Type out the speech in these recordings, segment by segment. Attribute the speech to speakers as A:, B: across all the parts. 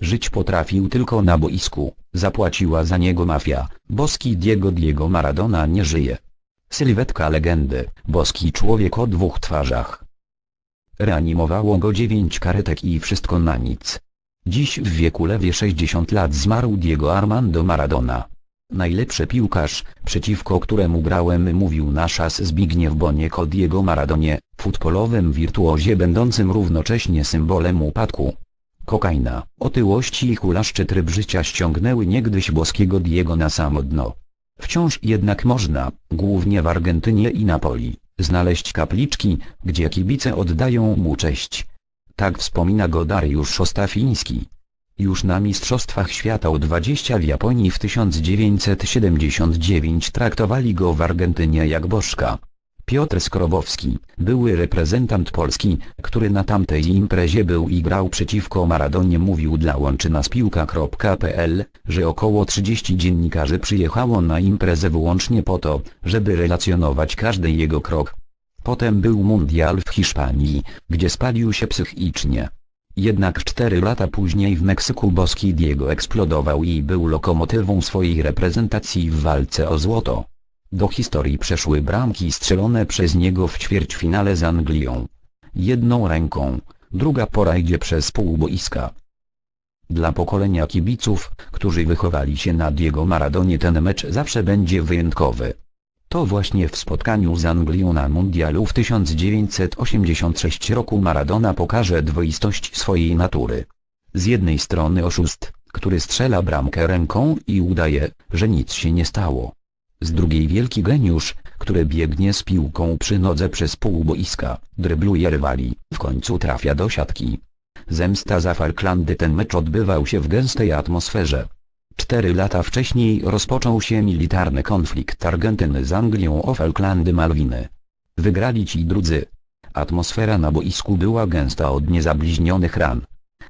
A: Żyć potrafił tylko na boisku, zapłaciła za niego mafia, boski Diego Diego Maradona nie żyje. Sylwetka legendy, boski człowiek o dwóch twarzach. Reanimowało go dziewięć karetek i wszystko na nic. Dziś w wieku lewie 60 lat zmarł Diego Armando Maradona. Najlepszy piłkarz, przeciwko któremu grałem mówił nasz Zbigniew Boniek o Diego Maradonie, futbolowym wirtuozie będącym równocześnie symbolem upadku. Kokaina, otyłości i hulaszczy tryb życia ściągnęły niegdyś boskiego Diego na samo dno. Wciąż jednak można, głównie w Argentynie i Napoli, znaleźć kapliczki, gdzie kibice oddają mu cześć. Tak wspomina go Dariusz Ostafiński. Już na Mistrzostwach Świata U20 w Japonii w 1979 traktowali go w Argentynie jak bożka. Piotr Skrobowski, były reprezentant Polski, który na tamtej imprezie był i grał przeciwko Maradonie mówił dla łączynaspiłka.pl, że około 30 dziennikarzy przyjechało na imprezę wyłącznie po to, żeby relacjonować każdy jego krok. Potem był mundial w Hiszpanii, gdzie spalił się psychicznie. Jednak cztery lata później w Meksyku boski Diego eksplodował i był lokomotywą swojej reprezentacji w walce o złoto. Do historii przeszły bramki strzelone przez niego w ćwierćfinale z Anglią. Jedną ręką, druga po rajdzie przez pół boiska. Dla pokolenia kibiców, którzy wychowali się na Diego Maradonie ten mecz zawsze będzie wyjątkowy. To właśnie w spotkaniu z Anglią na mundialu w 1986 roku Maradona pokaże dwoistość swojej natury. Z jednej strony oszust, który strzela bramkę ręką i udaje, że nic się nie stało. Z drugiej wielki geniusz, który biegnie z piłką przy nodze przez pół boiska, drybluje rywali, w końcu trafia do siatki. Zemsta za Falklandy ten mecz odbywał się w gęstej atmosferze. Cztery lata wcześniej rozpoczął się militarny konflikt Argentyny z Anglią o Falklandy Malwiny. Wygrali ci drudzy. Atmosfera na boisku była gęsta od niezabliźnionych ran.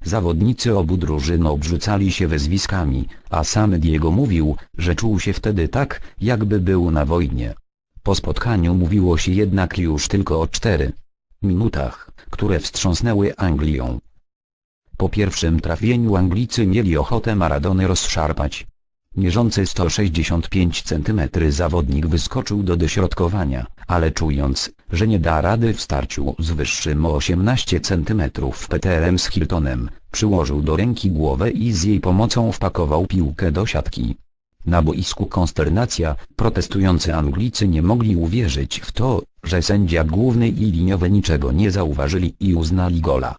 A: Zawodnicy obu drużyn obrzucali się wyzwiskami, a sam Diego mówił, że czuł się wtedy tak, jakby był na wojnie. Po spotkaniu mówiło się jednak już tylko o cztery minutach, które wstrząsnęły Anglią. Po pierwszym trafieniu Anglicy mieli ochotę Maradony rozszarpać. Mierzący 165 cm zawodnik wyskoczył do dośrodkowania, ale czując, że nie da rady w starciu z wyższym o 18 cm Peterem z Hiltonem, przyłożył do ręki głowę i z jej pomocą wpakował piłkę do siatki. Na boisku konsternacja, protestujący Anglicy nie mogli uwierzyć w to, że sędzia główny i liniowy niczego nie zauważyli i uznali gola.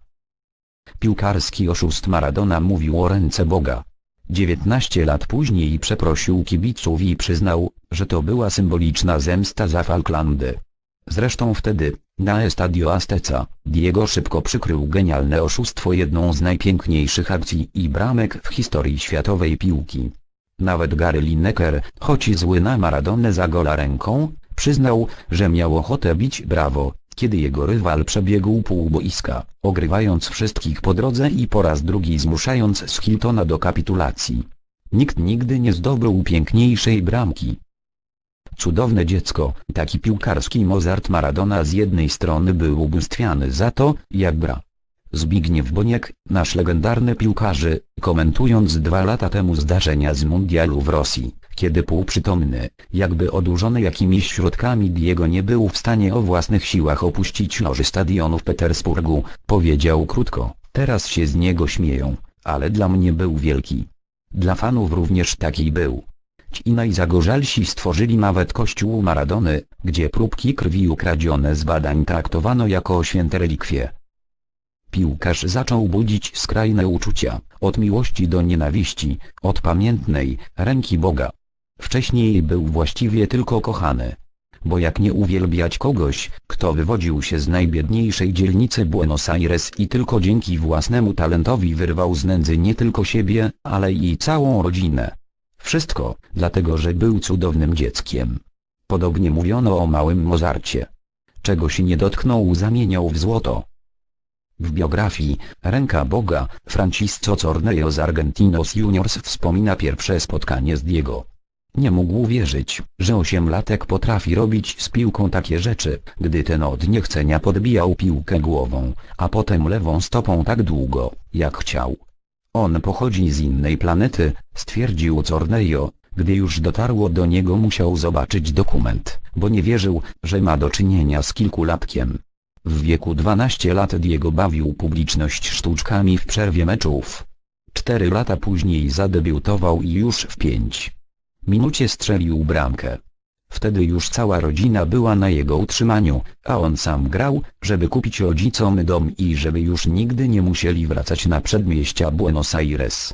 A: Piłkarski oszust Maradona mówił o ręce Boga. 19 lat później przeprosił kibiców i przyznał, że to była symboliczna zemsta za Falklandy. Zresztą wtedy, na Estadio Azteca, Diego szybko przykrył genialne oszustwo jedną z najpiękniejszych akcji i bramek w historii światowej piłki. Nawet Gary Lineker, choć zły na Maradonę za gola ręką, przyznał, że miał ochotę bić brawo, kiedy jego rywal przebiegł pół boiska, ogrywając wszystkich po drodze i po raz drugi zmuszając Hiltona do kapitulacji. Nikt nigdy nie zdobył piękniejszej bramki. Cudowne dziecko, taki piłkarski Mozart Maradona z jednej strony był ubóstwiany za to, jak gra. Zbigniew Boniek, nasz legendarny piłkarzy, komentując dwa lata temu zdarzenia z mundialu w Rosji, kiedy półprzytomny, jakby odurzony jakimiś środkami Diego nie był w stanie o własnych siłach opuścić loży stadionu w Petersburgu, powiedział krótko, teraz się z niego śmieją, ale dla mnie był wielki. Dla fanów również taki był. Ci najzagorzalsi stworzyli nawet kościół Maradony, gdzie próbki krwi ukradzione z badań traktowano jako święte relikwie. Piłkarz zaczął budzić skrajne uczucia, od miłości do nienawiści, od pamiętnej ręki Boga. Wcześniej był właściwie tylko kochany. Bo jak nie uwielbiać kogoś, kto wywodził się z najbiedniejszej dzielnicy Buenos Aires i tylko dzięki własnemu talentowi wyrwał z nędzy nie tylko siebie, ale i całą rodzinę. Wszystko, dlatego że był cudownym dzieckiem. Podobnie mówiono o małym Mozarcie. Czego się nie dotknął zamieniał w złoto. W biografii Ręka Boga Francisco Zorneo z Argentinos Juniors wspomina pierwsze spotkanie z Diego. Nie mógł wierzyć, że osiemlatek potrafi robić z piłką takie rzeczy, gdy ten od niechcenia podbijał piłkę głową, a potem lewą stopą tak długo, jak chciał. On pochodzi z innej planety, stwierdził Cornejo. Gdy już dotarło do niego musiał zobaczyć dokument, bo nie wierzył, że ma do czynienia z kilkulatkiem. W wieku 12 lat Diego bawił publiczność sztuczkami w przerwie meczów. Cztery lata później zadebiutował i już w pięć minucie strzelił bramkę. Wtedy już cała rodzina była na jego utrzymaniu, a on sam grał, żeby kupić rodzicom dom i żeby już nigdy nie musieli wracać na przedmieścia Buenos Aires.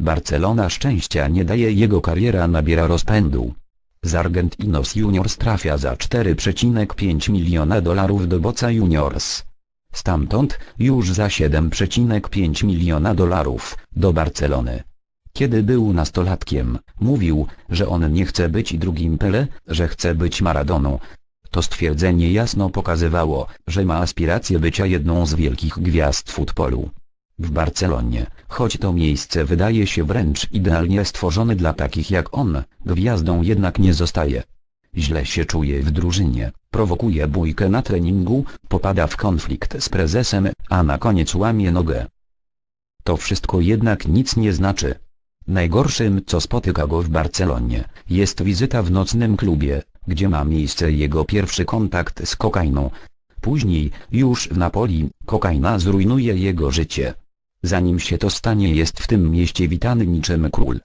A: Barcelona szczęścia nie daje jego kariera nabiera rozpędu. Z Argentinos Juniors trafia za 4,5 miliona dolarów do Boca Juniors. Stamtąd, już za 7,5 miliona dolarów, do Barcelony. Kiedy był nastolatkiem, mówił, że on nie chce być drugim Pele, że chce być Maradoną. To stwierdzenie jasno pokazywało, że ma aspiracje bycia jedną z wielkich gwiazd futbolu. W Barcelonie, choć to miejsce wydaje się wręcz idealnie stworzone dla takich jak on, gwiazdą jednak nie zostaje. Źle się czuje w drużynie, prowokuje bójkę na treningu, popada w konflikt z prezesem, a na koniec łamie nogę. To wszystko jednak nic nie znaczy. Najgorszym co spotyka go w Barcelonie, jest wizyta w nocnym klubie, gdzie ma miejsce jego pierwszy kontakt z kokainą. Później, już w Napoli, kokaina zrujnuje jego życie. Zanim się to stanie jest w tym mieście witany niczym król.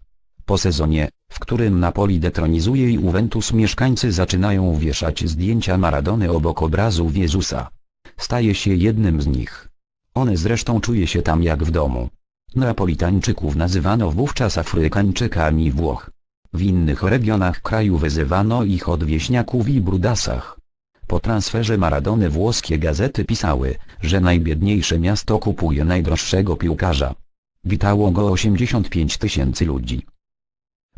A: Po sezonie, w którym Napoli detronizuje Juventus mieszkańcy zaczynają wieszać zdjęcia Maradony obok obrazów Jezusa. Staje się jednym z nich. On zresztą czuje się tam jak w domu. Neapolitańczyków nazywano wówczas Afrykańczykami Włoch. W innych regionach kraju wyzywano ich od wieśniaków i brudasach. Po transferze Maradony włoskie gazety pisały, że najbiedniejsze miasto kupuje najdroższego piłkarza. Witało go 85 tysięcy ludzi.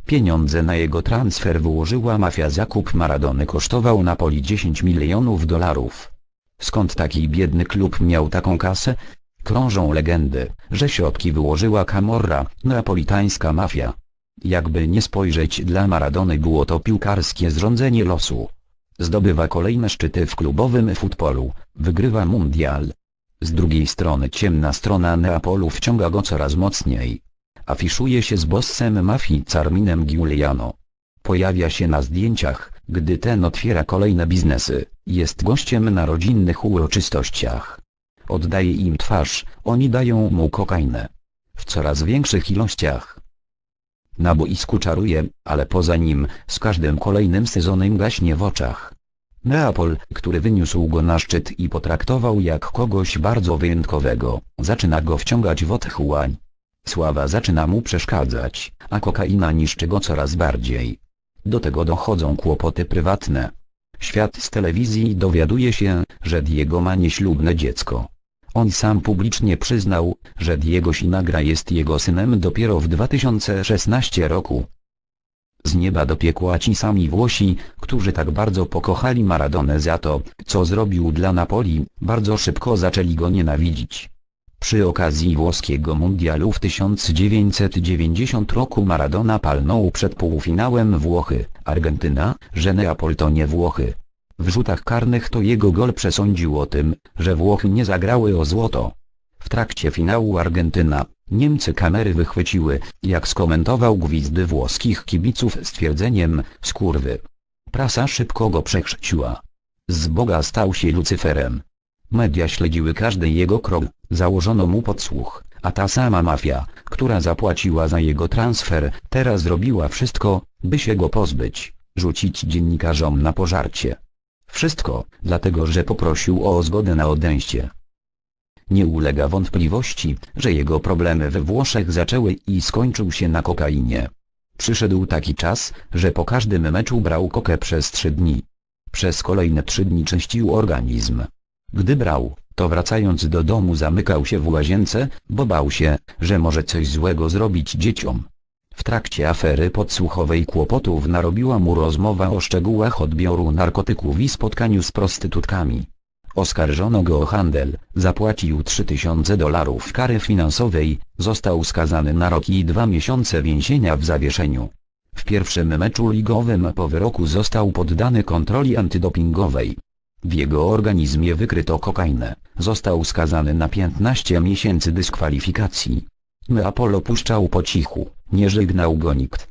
A: Pieniądze na jego transfer wyłożyła mafia zakup Maradony kosztował Napoli 10 milionów dolarów. Skąd taki biedny klub miał taką kasę? Krążą legendy, że środki wyłożyła Camorra, neapolitańska mafia. Jakby nie spojrzeć dla Maradony było to piłkarskie zrządzenie losu. Zdobywa kolejne szczyty w klubowym futbolu, wygrywa mundial. Z drugiej strony ciemna strona Neapolu wciąga go coraz mocniej. Afiszuje się z bossem mafii Carminem Giuliano. Pojawia się na zdjęciach, gdy ten otwiera kolejne biznesy, jest gościem na rodzinnych uroczystościach. Oddaje im twarz, oni dają mu kokainę. W coraz większych ilościach. Na boisku czaruje, ale poza nim, z każdym kolejnym sezonem gaśnie w oczach. Neapol, który wyniósł go na szczyt i potraktował jak kogoś bardzo wyjątkowego, zaczyna go wciągać w otchłań. Sława zaczyna mu przeszkadzać, a kokaina niszczy go coraz bardziej. Do tego dochodzą kłopoty prywatne. Świat z telewizji dowiaduje się, że Diego ma nieślubne dziecko. On sam publicznie przyznał, że Diego Sinagra jest jego synem dopiero w 2016 roku. Z nieba do piekła ci sami Włosi, którzy tak bardzo pokochali Maradonę za to, co zrobił dla Napoli, bardzo szybko zaczęli go nienawidzić. Przy okazji włoskiego mundialu w 1990 roku Maradona palnął przed półfinałem Włochy, Argentyna, że Neapol to nie Włochy. W rzutach karnych to jego gol przesądził o tym, że Włochy nie zagrały o złoto. W trakcie finału Argentyna, Niemcy kamery wychwyciły, jak skomentował gwizdy włoskich kibiców stwierdzeniem, skurwy. Prasa szybko go przechrzciła. Z Boga stał się Lucyferem. Media śledziły każdy jego krok, założono mu podsłuch, a ta sama mafia, która zapłaciła za jego transfer, teraz zrobiła wszystko, by się go pozbyć, rzucić dziennikarzom na pożarcie. Wszystko, dlatego że poprosił o zgodę na odejście. Nie ulega wątpliwości, że jego problemy we Włoszech zaczęły i skończył się na kokainie. Przyszedł taki czas, że po każdym meczu brał kokę przez trzy dni. Przez kolejne trzy dni czyścił organizm. Gdy brał, to wracając do domu zamykał się w łazience, bo bał się, że może coś złego zrobić dzieciom. W trakcie afery podsłuchowej kłopotów narobiła mu rozmowa o szczegółach odbioru narkotyków i spotkaniu z prostytutkami. Oskarżono go o handel, zapłacił 3000 dolarów kary finansowej, został skazany na rok i dwa miesiące więzienia w zawieszeniu. W pierwszym meczu ligowym po wyroku został poddany kontroli antydopingowej. W jego organizmie wykryto kokainę, został skazany na 15 miesięcy dyskwalifikacji. Neapol opuszczał po cichu, nie żegnał go nikt.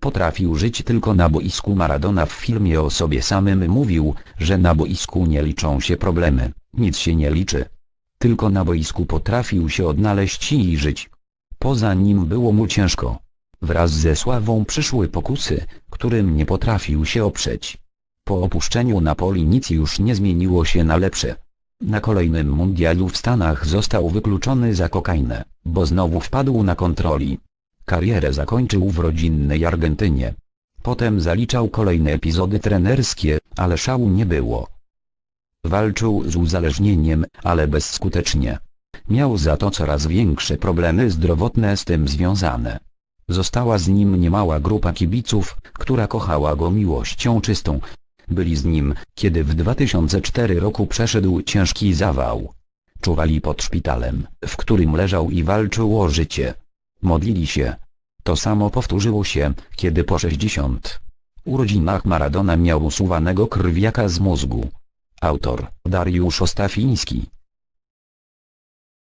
A: Potrafił żyć tylko na boisku Maradona w filmie o sobie samym mówił, że na boisku nie liczą się problemy, nic się nie liczy. Tylko na boisku potrafił się odnaleźć i żyć. Poza nim było mu ciężko. Wraz ze sławą przyszły pokusy, którym nie potrafił się oprzeć. Po opuszczeniu Napoli nic już nie zmieniło się na lepsze. Na kolejnym mundialu w Stanach został wykluczony za kokainę, bo znowu wpadł na kontroli. Karierę zakończył w rodzinnej Argentynie. Potem zaliczał kolejne epizody trenerskie, ale szału nie było. Walczył z uzależnieniem, ale bezskutecznie. Miał za to coraz większe problemy zdrowotne z tym związane. Została z nim niemała grupa kibiców, która kochała go miłością czystą. Byli z nim, kiedy w 2004 roku przeszedł ciężki zawał. Czuwali pod szpitalem, w którym leżał i walczył o życie. Modlili się. To samo powtórzyło się, kiedy po 60 urodzinach Maradona miał usuwanego krwiaka z mózgu. Autor Dariusz Ostafiński